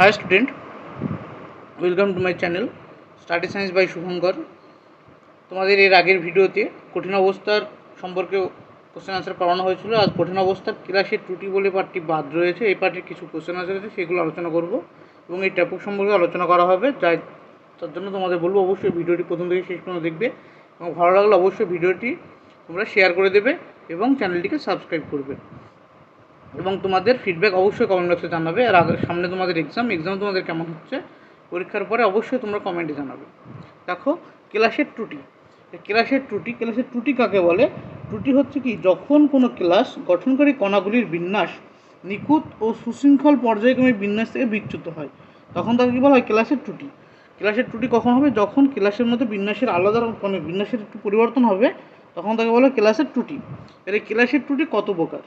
Hi student welcome to my channel study science by Shubhankar তোমাদের এর আগের ভিডিওতে কঠিন অবস্থার সম্পর্কে কোশ্চেন আনসার করানো হয়েছিল। আজ কঠিন অবস্থার ক্লাসের ত্রুটি বলে পার্টটি বাদ রয়েছে। এই পার্টির কিছু কোশ্চেন আনসার আছে, সেগুলো আলোচনা করব এবং এই টপিক সম্পর্কে আলোচনা করা হবে। যাই তার জন্য তোমাদের বলব, অবশ্যই ভিডিওটি প্রথম থেকে শেষ পর্যন্ত দেখবে এবং ভালো লাগলে অবশ্যই ভিডিওটি তোমরা শেয়ার করে দেবে এবং চ্যানেলটিকে সাবস্ক্রাইব করবে। এবং তোমাদের ফিডব্যাক অবশ্যই কমেন্ট বক্সে জানাবে। আর আগে সামনে তোমাদের এক্সাম এক্সাম তোমাদের কেমন হচ্ছে? পরীক্ষার পরে অবশ্যই তোমরা কমেন্টে জানাবে। দেখো ক্লাসের ত্রুটি। ক্লাসের ত্রুটি ক্লাসের ত্রুটি কাকে বলে? ত্রুটি হচ্ছে কি, যখন কোনো ক্লাস গঠনকারী কণাগুলির বিন্যাস নিখুঁত ও সুশৃঙ্খল পর্যায়ক্রমে বিন্যাস থেকে বিচ্যুত হয়, তখন তাকে কী বলা হয়? ক্লাসের ত্রুটি। ক্লাসের ত্রুটি কখন হবে? যখন ক্লাসের মধ্যে বিন্যাসের আলাদা মানে বিন্যাসের একটু পরিবর্তন হবে, তখন তাকে বলা ক্লাসের ত্রুটি। এর ক্লাসের ত্রুটি কত প্রকার?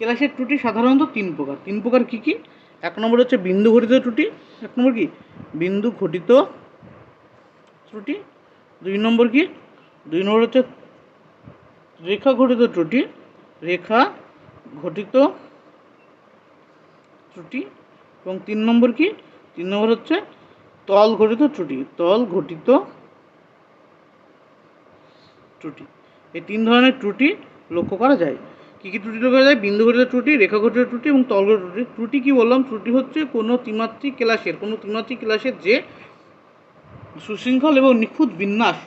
ক্লাসের ত্রুটি সাধারণত তিন প্রকার। তিন প্রকার কী কী? এক নম্বর হচ্ছে বিন্দু ঘটিত ত্রুটি, এক নম্বর কি? বিন্দু ঘটিত ত্রুটি। দুই নম্বর কি? দুই নম্বর হচ্ছে রেখা ঘটিত ত্রুটি, রেখা ঘটিত ত্রুটি। এবং তিন নম্বর কি? তিন নম্বর হচ্ছে তল ঘটিত ত্রুটি, তল ঘটিত ত্রুটি। এই তিন ধরনের ত্রুটি লক্ষ্য করা যায়। কী কী ত্রুটি করা যায়? বিন্দু ঘটিত ত্রুটি রেখা ঘটিত ত্রুটি এবং তল ঘটিত ত্রুটি। ত্রুটি কী বললাম? ত্রুটি হচ্ছে কোনো ত্রিমাত্রিক ক্লাসের, কোনো ত্রিমাত্রিক ক্লাসের যে সুশৃঙ্খল এবং নিখুঁত বিন্যাস,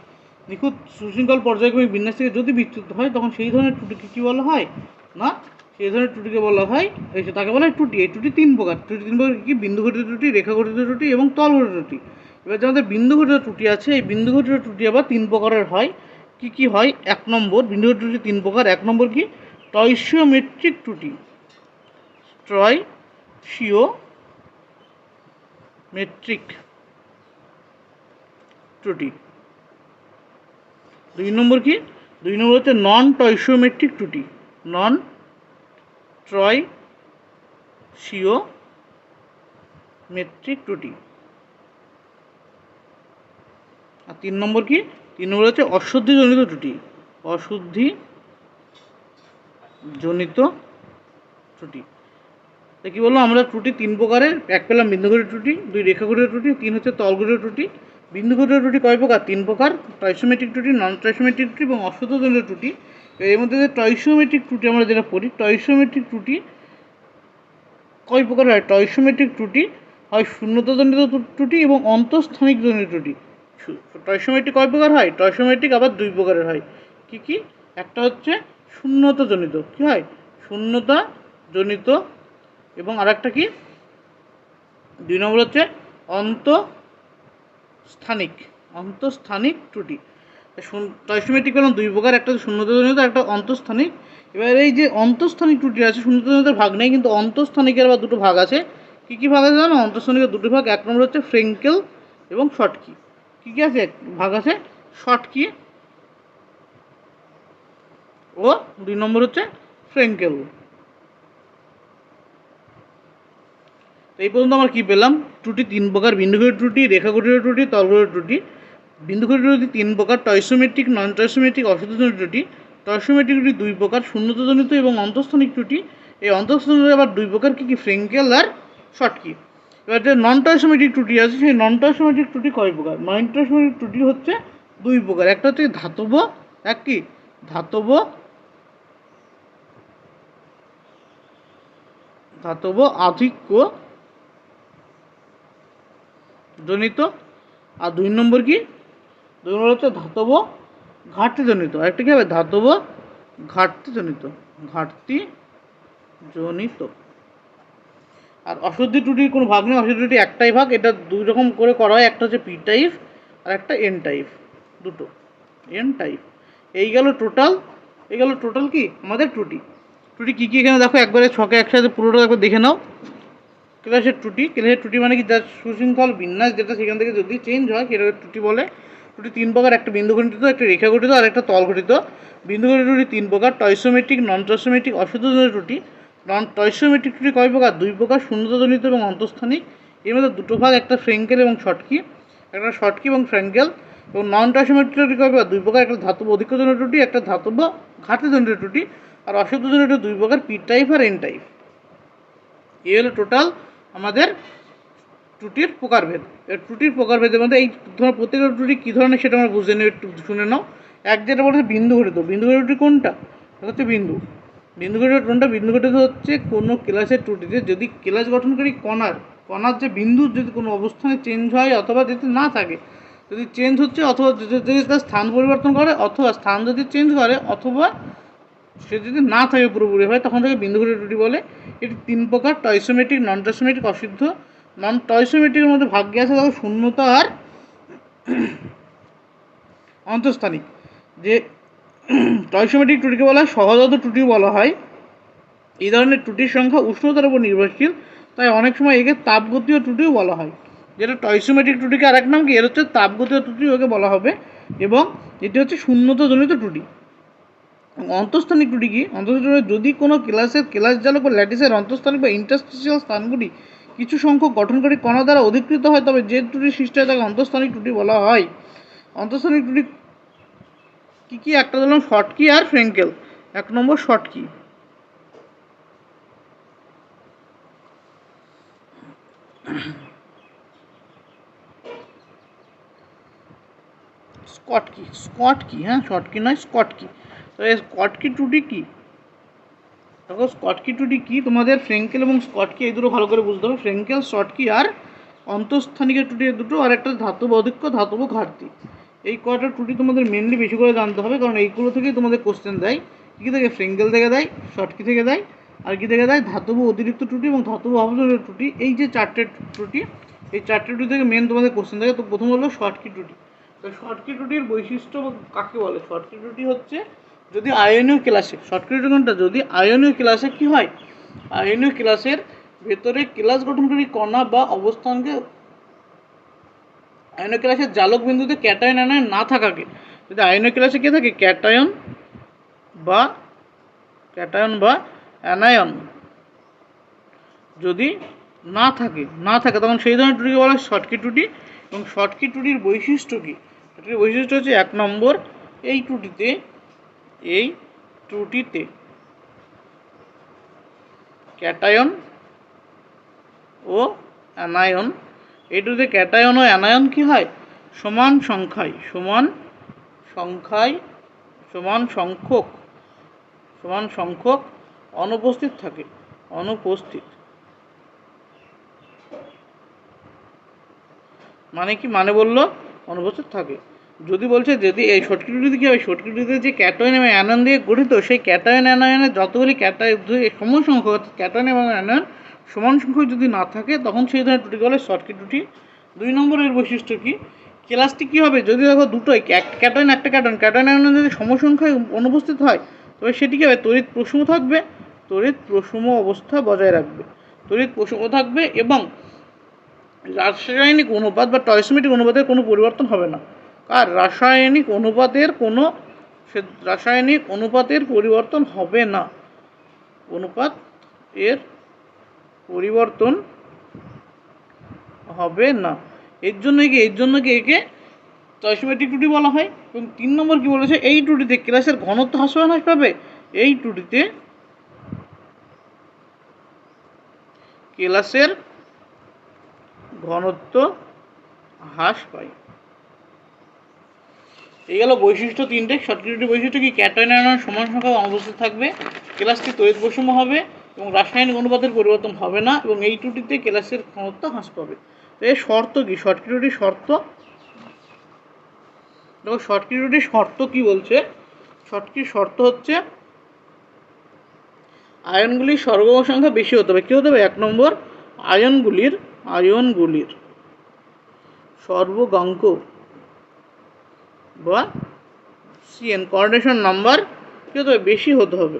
নিখুঁত সুশৃঙ্খল পর্যায়ক্রমিক বিন্যাস থেকে যদি বিচ্যুত হয়, তখন সেই ধরনের ত্রুটিকে কী বলা হয়? না, সেই ধরনের ত্রুটিকে বলা হয়, এই তাকে বলা হয় ত্রুটি। এই ত্রুটি তিন প্রকার। ত্রুটি তিন প্রকার কী বিন্দু ঘটিত ত্রুটি রেখা ঘটিত ত্রুটি এবং তল ঘটিত ত্রুটি। এবার যে আমাদের বিন্দু ঘটিত ত্রুটি আছে, এই বিন্দু ঘটিত ত্রুটি আবার তিন প্রকারের হয়। কি কি হয়? এক নম্বর বিন্দু ঘটিত ত্রুটি তিন প্রকার। এক নম্বর কি? টয়সিওমেট্রিক ত্রুটি। ট্রয় শিও মেট্রিক ত্রুটি। দুই নম্বর কি? দুই নম্বর হচ্ছে নন টয়সিওমেট্রিক ত্রুটি। নন ট্রয় শিও মেট্রিক ত্রুটি। আর তিন নম্বর কি? তিন নম্বর হচ্ছে অশুদ্ধিজনিত ত্রুটি। অশুদ্ধি জনিত ত্রুটি। তা কী বলল? আমরা ত্রুটি তিন প্রকারের, এক পেলাম বিন্দুঘটিত ত্রুটি, দুই রেখাঘটিত ত্রুটি, তিন হচ্ছে তলঘটিত ত্রুটি। বিন্দুঘটিত ত্রুটি কয় প্রকার? তিন প্রকার। ট্রাইসোমেট্রিক ত্রুটি নন ট্রাইসোমেট্রিক ত্রুটি এবং অশুদ্ধজনিত ত্রুটি। এর মধ্যে যে ট্রাইসোমেট্রিক ত্রুটি আমরা যেটা পড়ি ট্রাইসোমেট্রিক ত্রুটি কয় প্রকার হয়? ট্রাইসোমেট্রিক ত্রুটি হয় শূন্যতাজনিত ত্রুটি এবং অন্তঃস্থানিক জনিত ত্রুটি। ট্রাইসোমেট্রিক কয় প্রকার হয়? ট্রাইসোমেট্রিক আবার দুই প্রকারের হয়। কি কি? একটা হচ্ছে শূন্যতাজনিত। কি হয়? শূন্যতা জনিত এবং আরেকটা কি? দুই নম্বর হচ্ছে অন্তঃস্থানিক। অন্তঃস্থানিক ত্রুটি। ট্রাইসোমেট্রিক হলাম দুই প্রকার, একটা শূন্যতাজনিত, একটা অন্তঃস্থানিক। এবার এই যে অন্তঃস্থানিক ত্রুটি আছে, শূন্যতাজনিতের ভাগ নেই, কিন্তু অন্তঃস্থানিকের বা দুটো ভাগ আছে। কী কী ভাগ আছে জানো? অন্তঃস্থানিকের দুটো ভাগ, এক নম্বর হচ্ছে ফ্রেঙ্কেল এবং শর্টকি কী কী আছে? ভাগ আছে শর্টকি ও, দুই নম্বর হচ্ছে ফ্রেঙ্কেল। এই পর্যন্ত আমরা কী পেলাম? ত্রুটি তিন প্রকার বিন্দুঘটিত ত্রুটি রেখাঘটিত ত্রুটি, তলঘটিত ত্রুটি। বিন্দুঘটিত ত্রুটি তিন প্রকার টয়সোমেট্রিক নন টয়সোমেট্রিক অশুদ্ধজনিত ত্রুটি। টয়সোমেট্রিক ত্রুটি দুই প্রকার, শূন্যতাজনিত এবং অন্তঃস্থানিক ত্রুটি। এই অন্তঃস্থানিক আবার দুই প্রকার, কী কী? ফ্রেঙ্কেল আর শর্টকি এবার যে নন টয়সোমেট্রিক ত্রুটি আছে, সেই নন টয়সোমেট্রিক ত্রুটি কয় প্রকার? নন টয়সোমেট্রিক ত্রুটি হচ্ছে দুই প্রকার। একটা হচ্ছে ধাতব, এক কি? ধাতব ধাতব আধিক্য জনিত। আর দুই নম্বর কি? দুই নম্বর হচ্ছে ধাতব ঘাটতি জনিত আরেকটা কি হবে? ধাতব ঘাটতি জনিত ঘাটতি জনিত আর অশুদ্ধি ত্রুটির কোনো ভাগ নেই। অশুদ্ধি ত্রুটি একটাই ভাগ। এটা দুই রকম করে করা হয়। একটা হচ্ছে পি টাইপ আর একটা এন টাইপ দুটো। এন টাইপ এই গেল টোটাল এই গেল টোটাল কি? আমাদের ত্রুটি। ত্রুটি কী কী এখানে দেখো, একবারে ছকে একসাথে পুরোটা একবার দেখে নাও। ক্লাসের টুটি ক্লাসের ত্রুটি মানে কি? যার সুশৃঙ্খল বিন্যাস যেটা সেখান থেকে যদি চেঞ্জ হয় সেটা ত্রুটি বলে? ত্রুটি তিন প্রকার, একটা বিন্দু ঘটিত একটা রেখা ঘটিত আর একটা তল ঘটিত বিন্দু ঘটিত ত্রুটি তিন প্রকার টয়সোমেট্রিক নন টয়সোমেট্রিক অশুদ্ধজনিত ত্রুটি। নন টয়সোমেট্রিক টুটি কয় প্রকার? দুই প্রকার, শূন্যতাজনিত এবং অন্তঃস্থানিক। এর মধ্যে দুটো ভাগ, একটা ফ্রেঙ্কেল এবং শর্টকি একটা শর্টকি এবং ফ্রেঙ্কেল। এবং নন টয়সোমেট্রিক টুটি কয় প্রকার? দুই প্রকার, একটা ধাতব অধিক্যজনিত ত্রুটি, একটা ধাতব ঘাটতিজনিত ত্রুটি। আর অশুদ্ধজনিত দুই প্রকার পি টাইপ আর এন টাইপ এই হলো টোটাল আমাদের ত্রুটির প্রকারভেদ। এর ত্রুটির প্রকারভেদের মধ্যে এই ধরনের প্রত্যেকটা ত্রুটি কী ধরনের সেটা আমরা বুঝে নেব, একটু শুনে নাও। এক যেটা বলছে বিন্দু ঘটিত। বিন্দু ঘটিত কোনটা? হচ্ছে বিন্দু। বিন্দু ঘটিত কোনটা? বিন্দু ঘটিত হচ্ছে কোনো ক্লাসের ত্রুটিতে যদি ক্লাস গঠনকারী কণার কণার যে বিন্দুর যদি কোনো অবস্থানে চেঞ্জ হয় অথবা যদি না থাকে, যদি চেঞ্জ হচ্ছে অথবা যদি তার স্থান পরিবর্তন করে অথবা স্থান যদি চেঞ্জ করে অথবা সে যদি না থাকে পুরোপুরি হয়, তখন তাকে বিন্দু ঘটিত ত্রুটি বলে। এটি তিন প্রকার টয়সোমেটিক নন টয়সোমেট্রিক অসিদ্ধ। নন টয়সোমেট্রিকের মধ্যে ভাগ্যে আছে দেখো শূন্যতা আর অন্তঃস্থানিক যে টয়সোমেটিক ত্রুটিকে বলা হয়, সহজাত ত্রুটি বলা হয়। এই ধরনের ত্রুটির সংখ্যা উষ্ণতার উপর নির্ভরশীল, তাই অনেক সময় একে তাপগতীয় ত্রুটিও বলা হয়। যেটা টয়সোমেটিক ত্রুটিকে আরেক নাম কি? এর হচ্ছে তাপগতীয় ত্রুটি ওকে বলা হবে। এবং এটি হচ্ছে শূন্যতাজনিত ত্রুটি। অন্তঃস্থানিক ত্রুটি কি অন্তঃস্থানিক যদি কোনো ক্লাসের ক্লাস জালক বা ল্যাটিসের অন্তঃস্থানিক বা ইন্টারস্টিশিয়াল স্থানগুলি কিছু সংখ্যক গঠনকারী কণা দ্বারা অধিকৃত হয়, তবে যে ত্রুটি সৃষ্টি হয় তাকে অন্তঃস্থানিক ত্রুটি বলা হয়। অন্তঃস্থানিক ত্রুটি কী কী? একটা দিলাম শর্ট কি আর ফ্রেঙ্কেল। এক নম্বর Schottky Schottky Schottky হ্যাঁ শর্ট কি নয় স্কট কি তো এই স্কট কি ত্রুটি কি? দেখো স্কট কি ত্রুটি কি? তোমাদের ফ্রেঙ্কেল এবং স্কট কি, এই দুটো ভালো করে বুঝতে হবে। ফ্রেঙ্কেল শর্ট কি, আর অন্তঃস্থানিকের এই দুটো, আর একটা ধাতব অধিক্য, ধাতব ঘাটতি। এই কয়টা ত্রুটি তোমাদের মেনলি বেশি করে জানতে হবে, কারণ এইগুলো থেকেই তোমাদের কোশ্চেন দেয়। কী থেকে? ফ্রেঙ্কেল থেকে দেয় শর্ট কি থেকে দেয়, আর কি থেকে দেয়? ধাতব অতিরিক্ত ত্রুটি এবং ধাতব অবজনের ত্রুটি এই যে চারটে ত্রুটি এই চারটে ত্রুটি থেকে মেন তোমাদের কোশ্চেন থাকে তো প্রথম হলো শর্ট কি ত্রুটি তো শর্টকি ত্রুটির বৈশিষ্ট্য কাকে বলে? শর্টকি ত্রুটি হচ্ছে যদি আয়নীয় ক্লাসে শর্টকি ত্রুটি কোনটা যদি আয়নীয় ক্লাসে কি হয়? আয়নীয় ক্লাসের ভেতরে ক্লাস গঠনকারী কণা বা অবস্থানকে আয়নীয় ক্লাসের জালক বিন্দুতে ক্যাটায়ন অ্যানায়ন না থাকাকে, যদি আয়নীয় ক্লাসে কে থাকে? ক্যাটায়ন বা ক্যাটায়ন বা অ্যানায়ন যদি না থাকে না থাকে, তখন সেই ধরনের ত্রুটিকে বলা হয় শর্টকি ত্রুটি এবং শর্টকি ত্রুটির বৈশিষ্ট্য কী? বৈশিষ্ট্য হচ্ছে এক নম্বর, এই ত্রুটিতে এই ত্রুটিতে ক্যাটায়ন ও অ্যানায়ন, এই ত্রুটিতে ক্যাটায়ন ও অ্যানায়ন কী হয়? সমান সংখ্যায় সমান সংখ্যায়, সমান সংখ্যক সমান সংখ্যক অনুপস্থিত থাকে, অনুপস্থিত। মানে কি? মানে বলল অনুপস্থিত থাকে। যদি বলছে, যদি এই শর্টকিটিতে কী হবে শর্টকিটিতে যে ক্যাটায়ন এবং অ্যানয়ন দিয়ে গঠিত, সেই ক্যাটায়ন, অ্যানায়নের যতগুলি ক্যাটায় সমান সংখ্যক, ক্যাটায়ন এবং অ্যানায়ন সমান সংখ্যক যদি না থাকে, তখন সেই ধরনের ত্রুটি বলে শর্টকি ত্রুটি দুই নম্বরের বৈশিষ্ট্য কী? ক্লাসটি কী হবে? যদি দেখো দুটোই ক্যাটায়ন, একটা ক্যাটায়ন ক্যাটায়ন অ্যানায়ন যদি সমসংখ্যায় অনুপস্থিত হয়, তবে সেটি কী হবে তড়িৎ প্রসূম থাকবে। তড়িৎ প্রসূম অবস্থা বজায় রাখবে। তড়িৎ প্রসূম থাকবে এবং রাসায়নিক অনুপাত বা টয়সমেটিক অনুপাতের কোনো পরিবর্তন হবে না। আর রাসায়নিক অনুপাতের কোনো সে রাসায়নিক অনুপাতের পরিবর্তন হবে না। অনুপাত এর পরিবর্তন হবে না। এর জন্য কি, এর জন্য কি একে টয়সমেটিক ত্রুটি বলা হয়? এবং তিন নম্বর কি বলেছে? এই ত্রুটিতে ক্লাসের ঘনত্ব হ্রাস হ্রাস পাবে এই ত্রুটিতে ক্লাসের ঘনত্ব হ্রাস পায়। এই গেল বৈশিষ্ট্য তিনটে। শর্টকিটির বৈশিষ্ট্য কি? ক্যাটায়ন আয়ন সমান সংখ্যা অনুপস্থিত থাকবে, ক্লাসটি তড়িৎ বৈষম্য হবে এবং রাসায়নিক অনুপাতের পরিবর্তন হবে না এবং এই ত্রুটিতে ক্লাসের ঘনত্ব হ্রাস পাবে। এর শর্ত কি? শর্টকিটির শর্ত? দেখো শর্টকিটির শর্ত কি বলছে? শর্টকির শর্ত হচ্ছে আয়নগুলির সর্বম সংখ্যা বেশি হতে হবে। কী হতে হবে? এক নম্বর আয়নগুলির আয়নগুলির সর্বগাঙ্ক বা সিএন কোঅর্ডিনেশন নাম্বার কী হতে হবে বেশি হতে হবে।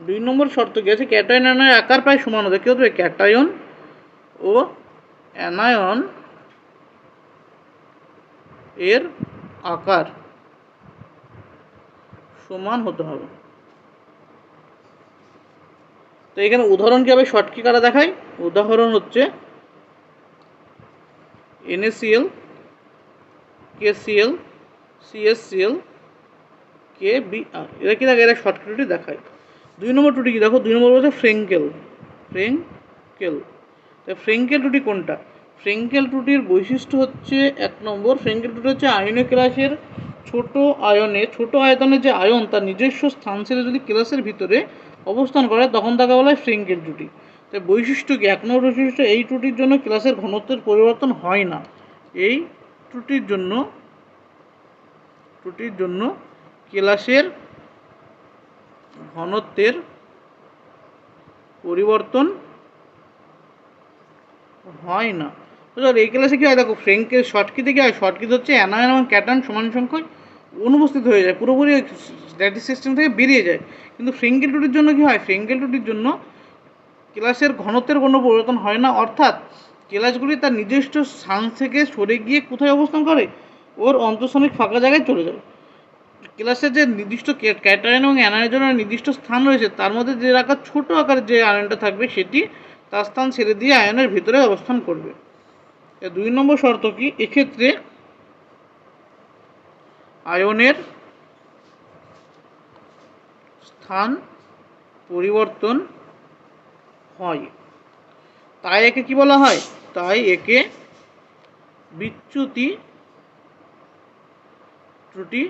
দুই নম্বর শর্ত কী আছে? ক্যাটায়ন অ্যানায়ন আকার প্রায় সমান হতে কী হতে হবে ক্যাটায়ন ও অ্যানায়ন এর আকার সমান হতে হবে। তো এখানে উদাহরণ কীভাবে শর্টকি কারা দেখায়? উদাহরণ হচ্ছে NACL KCL CSCL K B R এরা কি দেখে? এরা শর্টকি ত্রুটি দেখায়। দুই নম্বর ত্রুটি কি? দেখো, দুই নম্বর বলছে ফ্রেঙ্কেল ফ্রেঙ্কেল তো ফ্রেঙ্কেল ত্রুটি কোনটা? ফ্রেঙ্কেল ত্রুটির বৈশিষ্ট্য হচ্ছে এক নম্বর ফ্রেঙ্কেল ত্রুটি হচ্ছে আয়নীয় ক্লাসের ছোট আয়নে, ছোট আয়তনের যে আয়ন, তার নিজস্ব স্থান ছেড়ে যদি ক্লাসের ভিতরে অবস্থান করে, তখন তাকে বলা হয় ফ্রেঙ্কেল ত্রুটি। তাই বৈশিষ্ট্য কি? এক নম্বর বৈশিষ্ট্য, এই ত্রুটির জন্য ক্লাসের ঘনত্বের পরিবর্তন হয় না। এই ত্রুটির জন্য ত্রুটির জন্য ক্লাসের ঘনত্বের পরিবর্তন হয় না। এই ক্লাসে কী হয়? দেখো ফ্রেঙ্কের শর্টকিতে কী হয়? শর্টকিত হচ্ছে অ্যানায়ন এবং ক্যাটার্ন সমান সংখ্যক অনুপস্থিত হয়ে যায়, পুরোপুরি স্ট্যাটিক সিস্টেম থেকে বেরিয়ে যায়। কিন্তু ফ্রেঙ্কেল টুটির জন্য কী হয়? ফ্রেঙ্কেল টুটির জন্য ক্লাসের ঘনত্বের কোনো পরিবর্তন হয় না। অর্থাৎ ক্লাসগুলি তার নিজস্ব স্থান থেকে সরে গিয়ে কোথায় অবস্থান করে? ওর অন্তঃস্থনিক ফাঁকা জায়গায় চলে যাবে। ক্লাসের যে নির্দিষ্ট ক্যাটায়ন এবং অ্যানায়নের জন্য নির্দিষ্ট স্থান রয়েছে, তার মধ্যে যে আকার ছোট আকারের যে আয়নটা থাকবে, সেটি তার স্থান ছেড়ে দিয়ে আয়নের ভিতরে অবস্থান করবে। দুই নম্বর শর্ত কি? এক্ষেত্রে আয়নের স্থান পরিবর্তন হয়। তাই একে কি বলা হয়? তাই একে বিচ্যুতি ত্রুটি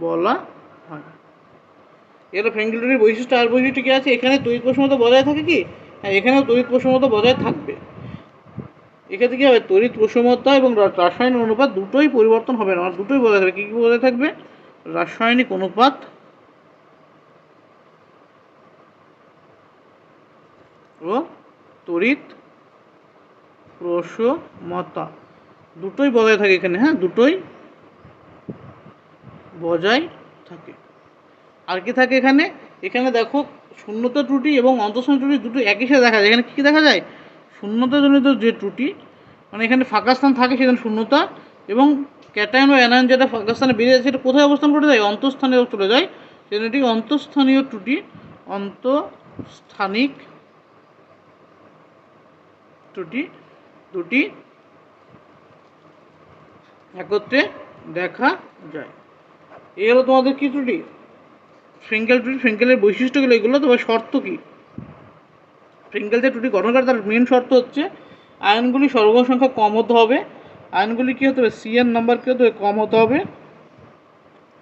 বলা হয়। এর ফ্রেঙ্গেলটির বৈশিষ্ট্য আর বৈশিষ্ট্য কী আছে? এখানে তড়িৎ প্রসমতা বজায় থাকে কি? হ্যাঁ এখানেও তড়িৎ প্রসমতা বজায় থাকবে। এক্ষেত্রে কী হবে? তড়িৎ প্রসমতা এবং রাসায়নিক অনুপাত দুটোই পরিবর্তন হবে না। দুটোই বজায় থাকবে। কী কী বজায় থাকবে? রাসায়নিক অনুপাত ও তড়িৎ প্রসমতা দুটোই বজায় থাকে এখানে হ্যাঁ দুটোই বজায় থাকে। আর কি থাকে এখানে? এখানে দেখো শূন্যতা ত্রুটি এবং অন্তঃস্থন ত্রুটি দুটো একই সাথে দেখা যায়। এখানে কী দেখা যায়? শূন্যতাজনিত যে ত্রুটি মানে এখানে ফাঁকা স্থান থাকে সেখানে শূন্যতা এবং ক্যাটায়ন বা অ্যানায়ন যেটা ফাঁকা স্থানে বেরিয়ে যায় সেটা কোথায় অবস্থান করে যায়? অন্তঃস্থানে চলে যায়। সেখানে এটি অন্তঃস্থানীয় ত্রুটি, অন্তঃস্থানিক ত্রুটি দুটি একত্রে দেখা যায়। এই হলো তোমাদের কি ত্রুটি? ফ্রিঙ্কেল ত্রুটি ফ্রিঙ্কেলের বৈশিষ্ট্যগুলো, এগুলো তোমার শর্ত কি? ফ্রিঙ্কেল যে ত্রুটি গঠন করে, তার মেন শর্ত হচ্ছে আয়নগুলি সর্বমোট সংখ্যা কম হতে হবে। আয়নগুলি কী হতে হবে? সি এর নাম্বার কী হতে হবে? কম হতে হবে।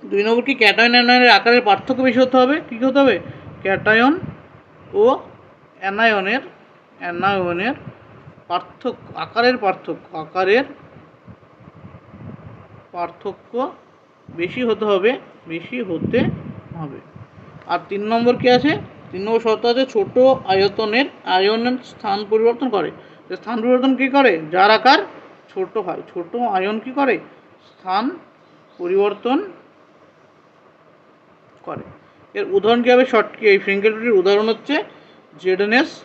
দুই নম্বর কি? ক্যাটায়ন অ্যানায়নের আকারের পার্থক্য বেশি হতে হবে? কী হতে হবে? ক্যাটায়ন ও অ্যানায়নের অ্যানায়নের পার্থক্য, আকারের পার্থক্য আকারের পার্থক্য বেশি হতে হবে, বেশি হতে হবে। আর তিন নম্বর কি আছে? তিন নম্বর শর্ত আছে, ছোট আয়তনের আয়নের স্থান পরিবর্তন করে। স্থান পরিবর্তন কী করে? যার আকার ছোট হয়। ছোট আয়ন কি করে? স্থান পরিবর্তন করে। এর উদাহরণ কী হবে? শর্ট কি? এই ফ্রিঙ্কেলটির উদাহরণ হচ্ছে ZNS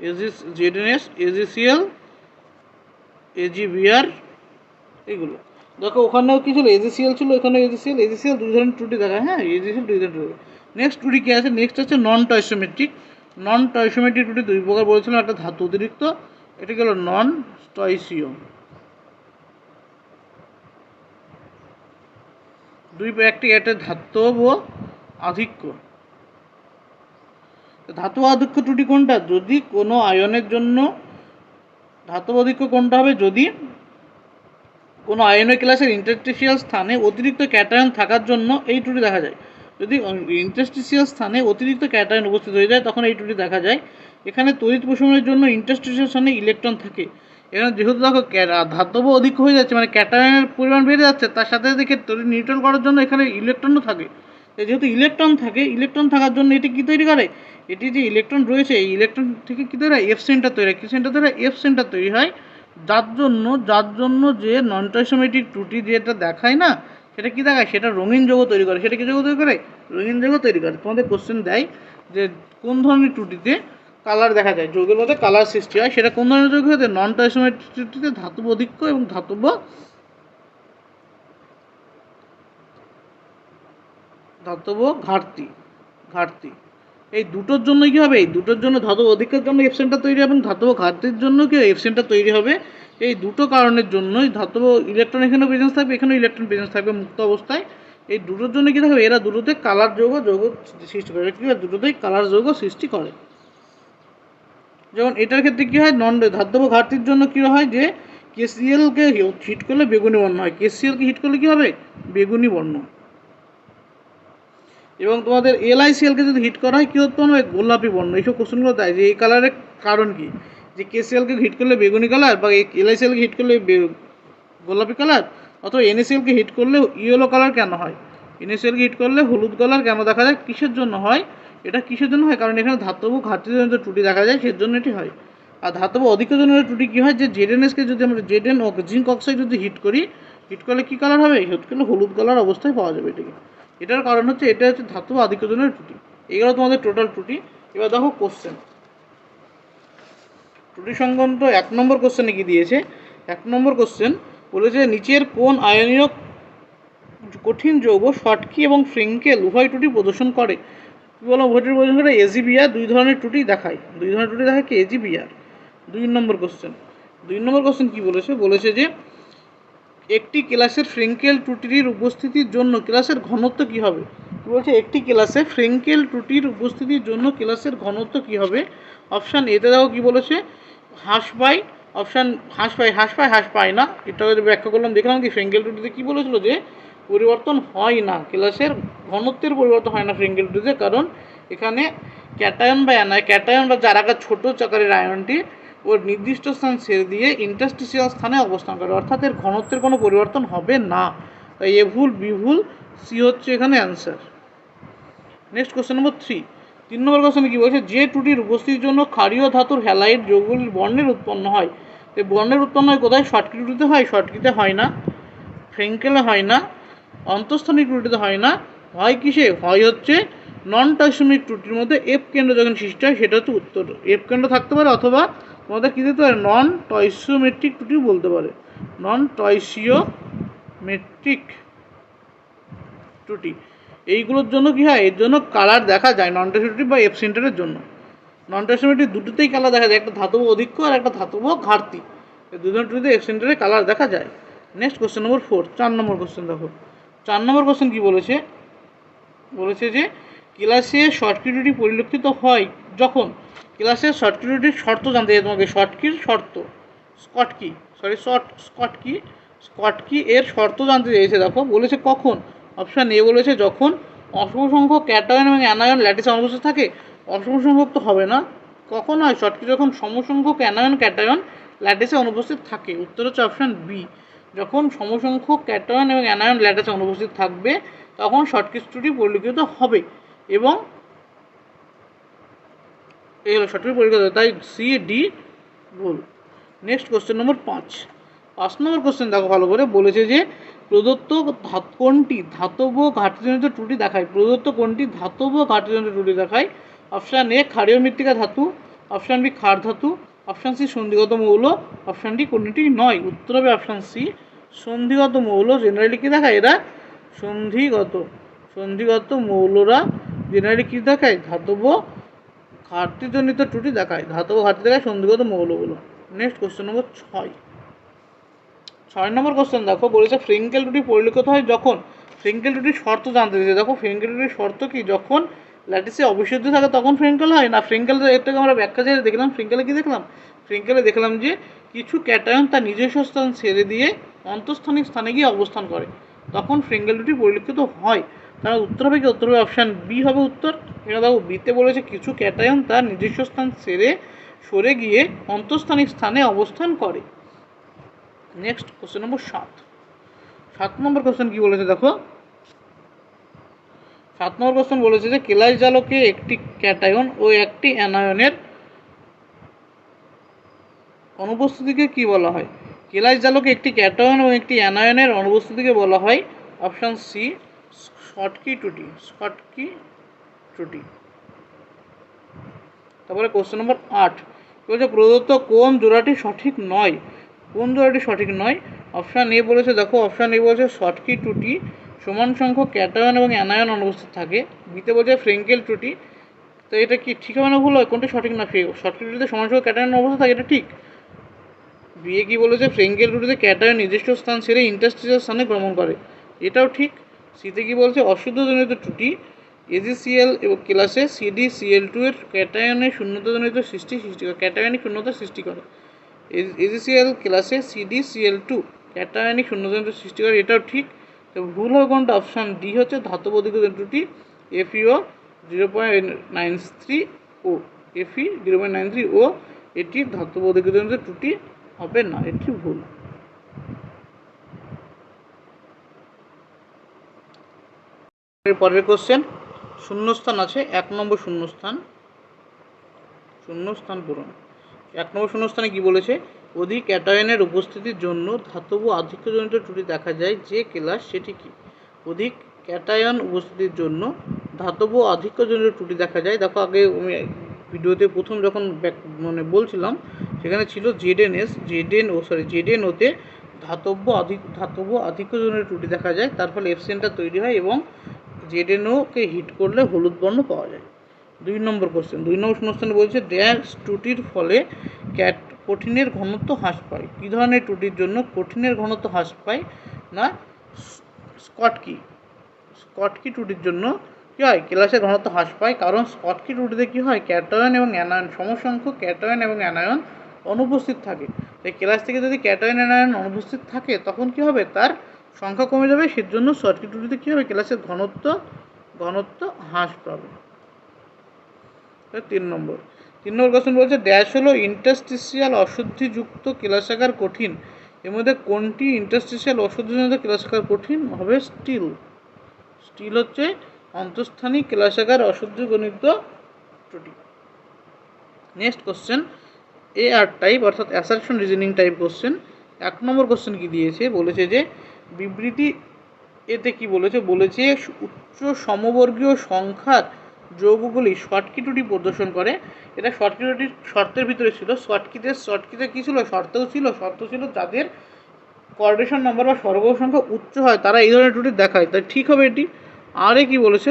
AGS ZNS AGCL AGBR এগুলো। দেখো, ওখানেও কি ছিল? এজিসিএল ছিল, এখানেও এজিসিএল। এজিসিএল দুই ধরনের ত্রুটি দেখায় হ্যাঁ? এজিসিএল দুই ধরনের ত্রুটি। নেক্সট ত্রুটি কী আছে? নেক্সট হচ্ছে নন টয়সোমেট্রিক নন টয়সোমেট্রিক ত্রুটি দুই প্রকার বলেছিলাম একটা ধাতু অতিরিক্ত, এটা গেল নন স্টয়সিও দুই একটি একটা ধাতব আধিক্য। ধাতু আধিক্য ত্রুটি কোনটা? যদি কোনো আয়নের জন্য ধাতব আধিক্য কোনটা হবে? যদি কোনো আয়নীয় ক্লাসের ইন্টারস্টিশিয়াল স্থানে অতিরিক্ত ক্যাটায়ন থাকার জন্য এই ত্রুটি দেখা যায়। যদি ইন্টারস্টিশিয়াল স্থানে অতিরিক্ত ক্যাটায়ন উপস্থিত হয়ে যায়, তখন এই ত্রুটি দেখা যায়। এখানে তড়িৎ প্রশমনের জন্য ইন্টারস্টিশিয়াল স্থানে ইলেকট্রন থাকে। এখানে যেহেতু দেখো ধাতব অধিক হয়ে যাচ্ছে মানে ক্যাটায়নের পরিমাণ বেড়ে যাচ্ছে, তার সাথে দেখে তড়িৎ নিউট্রাল করার জন্য এখানে ইলেকট্রনও থাকে। যেহেতু ইলেকট্রন থাকে ইলেকট্রন থাকার জন্য এটি কী তৈরি করে? এটি যে ইলেকট্রন রয়েছে, এই ইলেকট্রন থেকে কী তৈরি হয়? এফ সেন্টার তৈরি হয়। কী সেন্টার তৈরি হয়? এফ সেন্টার তৈরি হয় যার জন্য যার জন্য যে নন টয়সোমেটিক ত্রুটি যেটা দেখায় না, সেটা কি দেখায়? সেটা রঙিন যৌগ তৈরি করে। সেটা কি যৌগ তৈরি করে? রঙিন যৌগ তৈরি করে। তোমাদের কোশ্চেন দেয় যে কোন ধরনের ত্রুটিতে কালার দেখা যায়? যৌগের মধ্যে কালার সৃষ্টি হয়। সেটা কোন ধরনের যৌগ হতে? নন টয়সোমেটিক ত্রুটিতে ধাতব অধিক্য এবং ধাতব ধাতব ঘাটতি। ঘাটতি। এই দুটোর জন্য কী হবে? এই দুটোর জন্য ধাতব অধিকের জন্য এফ তৈরি হবে এবং ধাতব ঘাটতির জন্য কি এফ তৈরি হবে? এই দুটো কারণের জন্যই ধাতব ইলেকট্রন এখানেও প্রেজেন্স থাকবে, এখানেও ইলেকট্রন প্রেজেন্স থাকবে মুক্ত অবস্থায়। এই দুটোর জন্য কী থাকবে এরা দুটোতে কালার যৌগ যৌগ সৃষ্টি করে। কী হয়? দুটোতেই কালার যৌগ সৃষ্টি করে। যেমন এটার ক্ষেত্রে কী হয়? নন ধাতব ঘাটতির জন্য কী হয় যে কেসিএলকে হিট করলে বেগুনি বর্ণ হয়। কেসিএলকে হিট করলে কী হবে? বেগুনি বর্ণ এবং তোমাদের এলআইসিএলকে যদি হিট করা হয়, কী উৎপন্ন হবে গোলাপি বর্ণ? এইসব কোশ্চেনগুলো দেয় যে এই কালারের কারণ কী? যে কেসিএলকে হিট করলে বেগুনি কালার বা এলআইসিএলকে হিট করলে গোলাপি কালার অথবা এনএসিএলকে হিট করলে ইয়েলো কালার কেন হয়? এনএসিএলকে হিট করলে হলুদ কালার কেন দেখা যায়? কিসের জন্য হয়? এটা কিসের জন্য হয়? কারণ এখানে ধাতব ঘাটতিজনিত ত্রুটি দেখা যায় সের জন্য এটি হয়। আর ধাতব অধিকজনিত ত্রুটি কী হয়? যে জেডএনএসকে যদি আমরা জেডএন ও জিঙ্ক অক্সাইড যদি হিট করি হিট করলে কী কালার হবে? হিট করলে হলুদ কালার অবস্থায় পাওয়া যাবে এটাকে। এটার কারণ হচ্ছে এটা হচ্ছে ধাতব আধিক্যজনের ত্রুটি। এগুলো তোমাদের টোটাল ত্রুটি। এবার দেখো কোশ্চেন ত্রুটি সংক্রান্ত এক নম্বর কোশ্চেনে কি দিয়েছে? এক নম্বর কোশ্চেন বলেছে, নিচের কোন আয়নীয় কঠিন যৌগ শটকি এবং ফ্রিঙ্কেল উভয় ত্রুটি প্রদর্শন করে? কী বলো ভোটের প্রদর্শন করে এজিবিআর দুই ধরনের ত্রুটি দেখায়। দুই ধরনের ত্রুটি দেখায় কি এজিবিআর দুই নম্বর কোশ্চেন দুই নম্বর কোশ্চেন কি বলেছে? বলেছে যে একটি ক্লাসের ফ্রেঙ্কেল ত্রুটির উপস্থিতির জন্য ক্লাসের ঘনত্ব কী হবে? বলছে? একটি ক্লাসে ফ্রেঙ্কেল ত্রুটির উপস্থিতির জন্য ক্লাসের ঘনত্ব কী হবে? অপশান এতে দেখো কী বলেছে? হ্রাস পায় অপশান হ্রাস পায় হ্রাস পায় হ্রাস পায় না। এটা ব্যাখ্যা করলাম, দেখলাম কি ফ্রেঙ্কেল ত্রুটিতে কী বলেছিল যে পরিবর্তন হয় না। ক্লাসের ঘনত্বের পরিবর্তন হয় না ফ্রেঙ্কেল ত্রুটিতে কারণ এখানে ক্যাটায়ন বা অ্যানায় ক্যাটায়ন বা যার আকার ছোটো চাকারের আয়নটি ওর নির্দিষ্ট স্থান ছেড়ে দিয়ে ইন্টারস্টিশিয়াল স্থানে অবস্থান করে। অর্থাৎ এর ঘনত্বের কোনো পরিবর্তন হবে না। তাই এ ভুল, বি ভুল, সি হচ্ছে এখানে answer next question number three তিন নম্বর কোশ্চেনে কী বলছে? যে ত্রুটির উপস্থিতির জন্য ক্ষারীয় ধাতুর হ্যালাইট যৌগগুলির বর্ণের উৎপন্ন হয় এই বর্ণের উৎপন্ন হয় কোথায়? শর্টকি ত্রুটিতে হয় শর্টকিতে হয় না। ফ্রেঙ্কেলে হয় না। অন্তঃস্থানিক ত্রুটিতে হয় না। হয় কিসে? হয় হচ্ছে নন টাইসমিক ত্রুটির মধ্যে এফ কেন্দ্র যখন সৃষ্টি হয়, সেটা হচ্ছে উত্তর। এফ কেন্দ্র থাকতে পারে অথবা তোমাদের কী দিতে পারে? নন টয়সিওমেট্রিক ত্রুটিও বলতে পারে। নন টয়সিওমেট্রিক ত্রুটি। এইগুলোর জন্য কী হয়? এর জন্য কালার দেখা যায় নন টেসিমেট্রিক বা এফ সেন্টারের জন্য। নন টেসিমেট্রিক দুটোতেই কালার দেখা যায়। একটা ধাতব অধিক্য আর একটা ধাতব ঘাটতি। এই দুজন ত্রুটিতে এফ সেন্টারে কালার দেখা যায়। নেক্সট কোশ্চেন নম্বর ফোর চার নম্বর কোশ্চেন দেখো। চার নম্বর কোশ্চেন কী বলেছে? বলেছে যে ক্লাসে শর্টকিটিটি পরিলক্ষিত হয় যখন ক্লাসের শর্টকিটির শর্ত জানতে চাই তোমাকে। শর্টকির শর্ত। Schottky? Sorry short Schottky? Schottky? এর শর্ত জানতে চেয়েছে দেখো। বলেছে কখন? অপশান এ বলেছে যখন অসম সংখ্যক ক্যাটায়ন এবং অ্যানায়ন ল্যাটিসে অনুপস্থিত থাকে। অসম সংখ্যক তো হবে না। কখন হয়? শর্টকি যখন সমসংখ্যক অ্যানায়ন ক্যাটায়ন ল্যাটিসে অনুপস্থিত থাকে। উত্তর হচ্ছে অপশান বি যখন সমসংখ্যক ক্যাটায়ন এবং অ্যানায়ন ল্যাটিসে অনুপস্থিত থাকবে, তখন শর্টকি ত্রুটি পরিলক্ষিত হবে এবং এই হলো সঠিক হবে। তাই সি ডি ভুল। নেক্সট কোশ্চেন নম্বর পাঁচ। পাঁচ নম্বর কোশ্চেন দেখো ভালো করে। বলেছে যে, প্রদত্ত ধাত কোনটি? ধাতব ঘাটতিজনিত ত্রুটি দেখায়। প্রদত্ত কোনটি? ধাতব ঘাটতিজনিত ত্রুটি দেখায়। অপশান এ ক্ষারীয় মৃত্তিকা ধাতু। অপশান বি ক্ষার ধাতু। অপশান সি সন্ধিগত মৌল। অপশান ডি কোনটি নয়। উত্তর হবে অপশান সি সন্ধিগত মৌল। জেনারেলি কী দেখায় এরা? সন্ধিগত। সন্ধিগত মৌলরা জেনারেলি কী দেখায়? ধাতব ঘাটতিজনিত ত্রুটি দেখায়, ধাতব ঘাটতি দেখায় সন্ধিগত মৌলগুলো নেক্সট কোশ্চেন নম্বর ছয়। ছয় নম্বর কোশ্চেন দেখো, বলেছে ফ্রিঙ্কেল ত্রুটি পরিলক্ষিত হয় যখন ফ্রিঙ্কেল ত্রুটির শর্ত জানতে দিয়েছে দেখো, ফ্রিঙ্কেল ত্রুটির শর্ত কি? যখন ল্যাটিসে অবিশুদ্ধ থাকে তখন ফ্রিঙ্কেল হয় না? ফ্রিঙ্কেল এর থেকে আমরা ব্যাখ্যা ছেড়ে দেখলাম, ফ্রিঙ্কেলে কি দেখলাম? ফ্রিঙ্কেলে দেখলাম যে কিছু ক্যাটায়ন তার নিজস্ব স্থান ছেড়ে দিয়ে অন্তঃস্থানিক স্থানে গিয়ে অবস্থান করে। তখন ফ্রিঙ্কেল ত্রুটি পরিলক্ষিত হয়। তার উত্তর হবে কি? উত্তর হবে অপশান বি হবে উত্তর। এটা দেখো বিতে বলেছে, কিছু ক্যাটায়ন তার নিজস্ব স্থান ছেড়ে সরে গিয়ে অন্তঃস্থানিক স্থানে অবস্থান করে। নেক্সট কোশ্চেন নম্বর সাত। সাত নম্বর কোশ্চেন কি বলেছে দেখো? সাত নম্বর কোশ্চেন বলেছে যে, কেলাস জালকে একটি ক্যাটায়ন ও একটি অ্যানায়নের অনুপস্থিতিকে কি বলা হয়? কেলাস জালকে একটি ক্যাটায়ন এবং একটি অ্যানায়নের অনুপস্থিতিকে বলা হয় অপশান সি শর্টকি ত্রুটি শর্টকি ত্রুটি তারপরে কোশ্চেন নম্বর আট। কি বলছে প্রদত্ত কোন জোড়াটি সঠিক নয়? কোন জোড়াটি সঠিক নয়? অপশান এ বলেছে, দেখো অপশান এ বলেছে শর্টকি ত্রুটি সমান সংখ্যক ক্যাটায়ন এবং অ্যানায়ন অনুপস্থিত থাকে। বিতে বলছে ফ্রেঙ্কেল ত্রুটি তো এটা কি ঠিক হবে না ভুল হয়? কোনটি সঠিক না শর্টকি ত্রুটিতে সমান সংখ্যক ক্যাটায়ন অনুপস্থিত থাকে, এটা ঠিক। বিয়ে কি বলেছে, ফ্রেঙ্কেল ত্রুটিতে ক্যাটায়ন নির্দিষ্ট স্থান ছেড়ে ইন্টারস্টিশাল স্থানে ভ্রমণ করে। এটাও ঠিক। সিতে কি বলছে, অশুদ্ধজনিত ত্রুটি এজিসিএল এবং ক্লাসে সিডি সিএল টু এর ক্যাটায়নের শূন্যতাজনিত সৃষ্টি সৃষ্টি করে, ক্যাটায়নিক শূন্যতা সৃষ্টি করে। এজিসিএল ক্লাসে সিডি সিএল টু ক্যাটায়নিক শূন্যতাজনিত সৃষ্টি করে, এটাও ঠিক। তো ভুল হবে কোনটা অপশান ডি হচ্ছে ধাতব অধিকৃত ত্রুটি FeO zero point nine three O Fe zero point nine three O এটি ধাতব অধিকৃত ত্রুটি হবে না, এটি ভুল। পরের কোশ্চেন শূন্যস্থান আছে, এক নম্বর শূন্যস্থান। শূন্যস্থান পূরণ। এক নম্বর শূন্যস্থানে কি বলেছে? অধিক অ্যাটায়নের উপস্থিতির জন্য ধাতব আধিক্যজনিত ত্রুটি দেখা যায়, যে ক্লাস সেটি কি? অধিক ক্যাটায়ন উপস্থিতির জন্য ধাতব আধিক্যজনিত ত্রুটি দেখা যায়। দেখো, আগে আমি ভিডিওতে প্রথম যখন মানে বলছিলাম, সেখানে ছিল জেডএনএস জেডএন ও সরি জেডএন ওতে ধাতব্য আধিক, ধাতব আধিক্যজনিত ত্রুটি দেখা যায়। তার ফলে এফ সেন্টার তৈরি হয় এবং জেডএনওকে হিট করলে হলুদ বর্ণ পাওয়া যায়। দুই নম্বর কোশ্চেন দুই নম্বর শূন্যস্থানে বলছে ড্যাশ ত্রুটির ফলে ক্যাট কঠিনের ঘনত্ব হ্রাস পায়। কী ধরনের ত্রুটির জন্য কঠিনের ঘনত্ব হ্রাস পায় না স্কটকি স্কটকি ত্রুটির জন্য? কী হয়? ক্লাসের ঘনত্ব হ্রাস পায়। কারণ স্কটকি ত্রুটিতে কী হয়? ক্যাটায়ন এবং অ্যানায়ন, সমসংখ্যক ক্যাটায়ন এবং অ্যানায়ন অনুপস্থিত থাকে। তাই ক্লাস থেকে যদি ক্যাটায়ন, অ্যানায়ন অনুপস্থিত থাকে, তখন কী হবে? তার সংখ্যা কমে যাবে, সেজন্য শর্টকি ত্রুটিতে কী হবে? ক্লাসের ঘনত্ব ঘনত্ব হ্রাস পাবে। তিন নম্বর। তিন নম্বর কোশ্চেন বলছে ড্যাশ হলো ইন্টারস্টিশিয়াল অশুদ্ধিযুক্ত কেলাসাকার কঠিন। এর মধ্যে কোনটি ইন্টারস্টিশিয়াল অশুদ্ধিযুক্ত কেলাসাকার কঠিন? হবে স্টিল স্টিল হচ্ছে অন্তঃস্থানিক কেলাসাকার অশুদ্ধিগণিত ত্রুটি। Next question A R type অর্থাৎ অ্যাসারশন রিজনিং টাইপ কোশ্চেন এক নম্বর কোশ্চেন কি দিয়েছে? বলেছে যে বিবৃতি এতে কি বলেছে? বলেছে, উচ্চ সমবর্গীয় সংখ্যার যৌগগুলি শর্টকি ত্রুটি প্রদর্শন করে। এটা শর্টকি ত্রুটির শর্তের ভিতরে ছিল। শর্টকিতে শর্টকিতে কী ছিল? শর্তেও ছিল। শর্ত ছিল যাদের কোঅর্ডিনেশন নাম্বার বা সর্বগ সংখ্যা উচ্চ হয়, তারা এই ধরনের ত্রুটি দেখায়। তাই ঠিক হবে এটি। আরে কি বলেছে?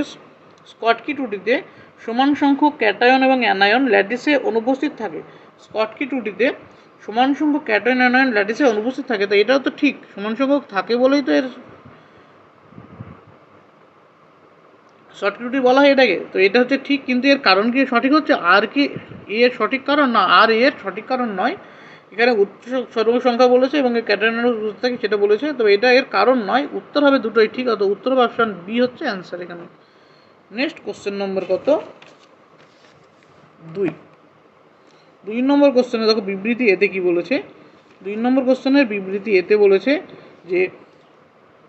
স্কটকি ত্রুটিতে সমান সংখ্যক ক্যাটায়ন এবং অ্যানায়ন ল্যাটিসে অনুপস্থিত থাকে। স্কটকি ত্রুটিতে সমান সংখ্যক ক্যাটায়ন অ্যানায়ন ল্যাটিসে অনুপস্থিত থাকে তো এটাও তো ঠিক। সমান সংখ্যক থাকে বলেই তো এর শর্ট ত্রুটি বলা হয় এটাকে। তো এটা হচ্ছে ঠিক, কিন্তু এর কারণ কি সঠিক হচ্ছে? আর কি এর সঠিক কারণ? না, আর এর সঠিক কারণ নয়। এখানে উচ্চ সর্ব সংখ্যা বলেছে এবং ক্যাটায়নের উপস্থিত থাকে সেটা বলেছে, তবে এটা এর কারণ নয়। উত্তর হবে দুটোই ঠিক অত উত্তর অপশান বি হচ্ছে অ্যান্সার এখানে। নেক্সট কোশ্চেন নম্বর কত? দুই। দুই নম্বর কোশ্চেনে দেখো বিবৃতি এতে কি বলেছে? দুই নম্বর কোশ্চেনের বিবৃতি এতে বলেছে যে,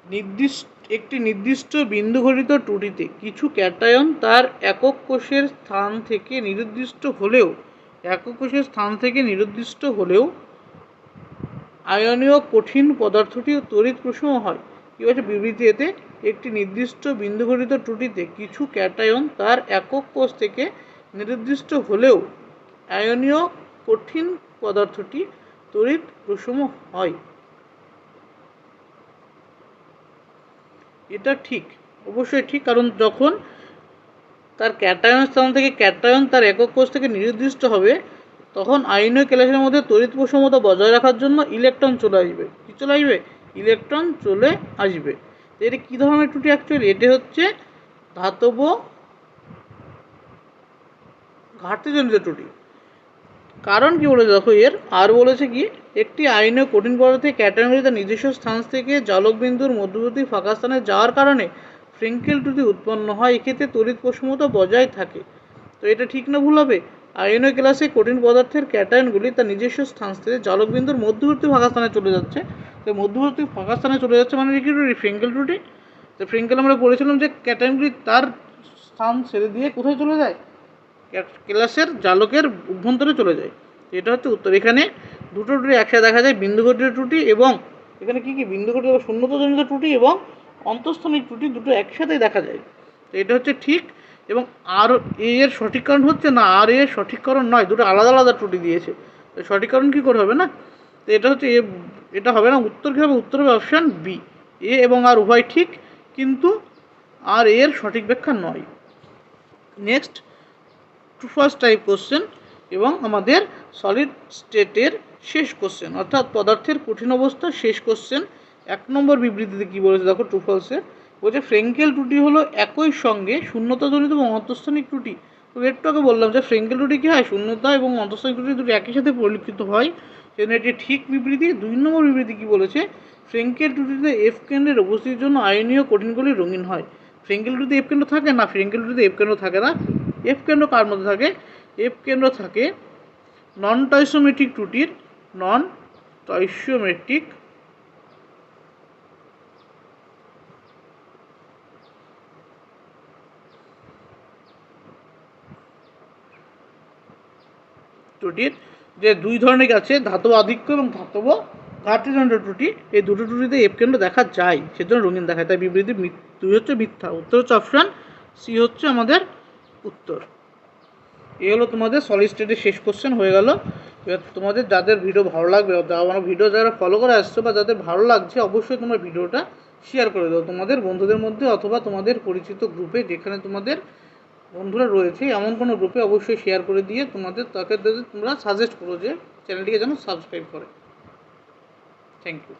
নির্দিষ্ট, একটি নির্দিষ্ট বিন্দু ঘটিত ত্রুটিতে কিছু ক্যাটায়ন তার একক কোষের স্থান থেকে নির্দিষ্ট হলেও, একক কোষের স্থান থেকে নির্দিষ্ট হলেও আয়নীয় কঠিন পদার্থটি তড়িৎ প্রসম হয়। কী বলছে বিবৃতি এতে? একটি নির্দিষ্ট বিন্দু ঘটিত ত্রুটিতে কিছু ক্যাটায়ন তার একক কোষ থেকে নির্দিষ্ট হলেও আয়নীয় কঠিন পদার্থটি তড়িৎ প্রসম হয়। এটা ঠিক, অবশ্যই ঠিক, কারণ যখন তার ক্যাটায়ন স্থান থেকে ক্যাটায়ন তার একক কোষ থেকে নির্দিষ্ট হবে, তখন আইনীয় ক্যালাসের মধ্যে তড়িৎ প্রসমতা বজায় রাখার জন্য ইলেকট্রন চলে আসবে। কী চলে আসবে? ইলেকট্রন চলে আসবে। এটা কী ধরনের ত্রুটি অ্যাকচুয়ালি এটা হচ্ছে ধাতব ঘাটতিজনিত ত্রুটি। কারণ কি বলেছে? দেখো, এর আর বলেছে কি, একটি আইনীয় কঠিন পদার্থে ক্যাটাগরি তার নিজস্ব স্থান থেকে জালক বিন্দুর মধ্যবর্তী ফাঁকা স্থানে যাওয়ার কারণে ফ্রিঙ্কেল ত্রুটি উৎপন্ন হয়, এক্ষেত্রে তড়িৎ প্রসমতা বজায় থাকে। তো এটা ঠিক না ভুল হবে? আইনীয় ক্লাসে কঠিন পদার্থের ক্যাটায়নগুলি তার নিজস্ব স্থান থেকে জালক বিন্দুর মধ্যবর্তী ফাঁকা স্থানে চলে যাচ্ছে। তো মধ্যবর্তী ফাঁকা স্থানে চলে যাচ্ছে মানে কি ফ্রিঙ্কেল ত্রুটি। তো ফ্রিঙ্কেল আমরা বলেছিলাম যে ক্যাটায়নগুলি তার স্থান ছেড়ে দিয়ে কোথায় চলে যায়? ক্লাসের জালকের অভ্যন্তরে চলে যায়। এটা হচ্ছে উত্তর। এখানে দুটো ত্রুটি একসাথে দেখা যায় বিন্দু ঘটিত ত্রুটি এবং এখানে কি কি? বিন্দু ঘটিত শূন্যতাজনিত ত্রুটি এবং অন্তঃস্থানিক ত্রুটি দুটো একসাথেই দেখা যায়। তো এটা হচ্ছে ঠিক এবং আর এ এর সঠিক কারণ হচ্ছে না, আর এর সঠিক কারণ নয়, দুটো আলাদা আলাদা ত্রুটি দিয়েছে। সঠিক কারণ কী করে হবে না? তো এটা হচ্ছে এ এটা হবে না, উত্তর কী হবে? উত্তর হবে অপশান বি এ এবং আর উভয় ঠিক, কিন্তু আর এর সঠিক ব্যাখ্যা নয়। Next two first type question এবং আমাদের সলিড স্টেটের শেষ কোশ্চেন অর্থাৎ পদার্থের কঠিন অবস্থার শেষ কোশ্চেন এক নম্বর বিবৃতিতে কী বলেছে দেখো ফলসের বলছে ফ্রেঙ্কেল ত্রুটি হলো একই সঙ্গে শূন্যতাজনিত এবং অন্তঃস্থানিক ত্রুটি। তো একটু আগে বললাম যে ফ্রেঙ্কেল ত্রুটি কী হয়? শূন্যতা এবং অন্তঃস্থানিক ত্রুটি দুটি একই সাথে পরিলক্ষিত হয়। সেজন্য এটি ঠিক বিবৃতি। দুই নম্বর বিবৃতি কী বলেছে? ফ্রেঙ্কেল ত্রুটিতে এফ কেন্দ্রের উপস্থিতির জন্য আয়নীয় কঠিনগুলি রঙিন হয়। ফ্রেঙ্কেল ত্রুটিতে এফ কেন্দ্র থাকে না? ফ্রেঙ্কেল ত্রুটিতে এফ কেন্দ্র থাকে না। এফ কেন্দ্র কার মধ্যে থাকে? এফ কেন্দ্র থাকে নন টয়সোমেট্রিক ত্রুটির নন টয়সোমেট্রিক ত্রুটির। যে দুই ধরনের আছে, ধাতব আধিক্য এবং ধাতব ঘাটতিজনিত ত্রুটি, এই দুটো ত্রুটিতে এফ কেন্দ্র দেখা যায়, সেজন্য রঙিন দেখায়। তাই বিবৃতি দুই হচ্ছে মিথ্যা, উত্তর হচ্ছে অপশান সি হচ্ছে আমাদের উত্তর। এই হলো তোমাদের সলিড স্টেটের শেষ কোশ্চেন হয়ে গেল। এবার তোমাদের যাদের ভিডিও ভালো লাগবে আমার ভিডিও যারা ফলো করে আসছো বা যাদের ভালো লাগছে, অবশ্যই তোমরা ভিডিওটা শেয়ার করে দাও। তোমাদের বন্ধুদের মধ্যে অথবা তোমাদের পরিচিত গ্রুপে যেখানে তোমাদের বন্ধুরা রয়েছে, এমন কোনো গ্রুপে অবশ্যই শেয়ার করে দিয়ে তোমাদের, তাকে তোমরা সাজেস্ট করো যে চ্যানেলটিকে যেন সাবস্ক্রাইব করে। Thank you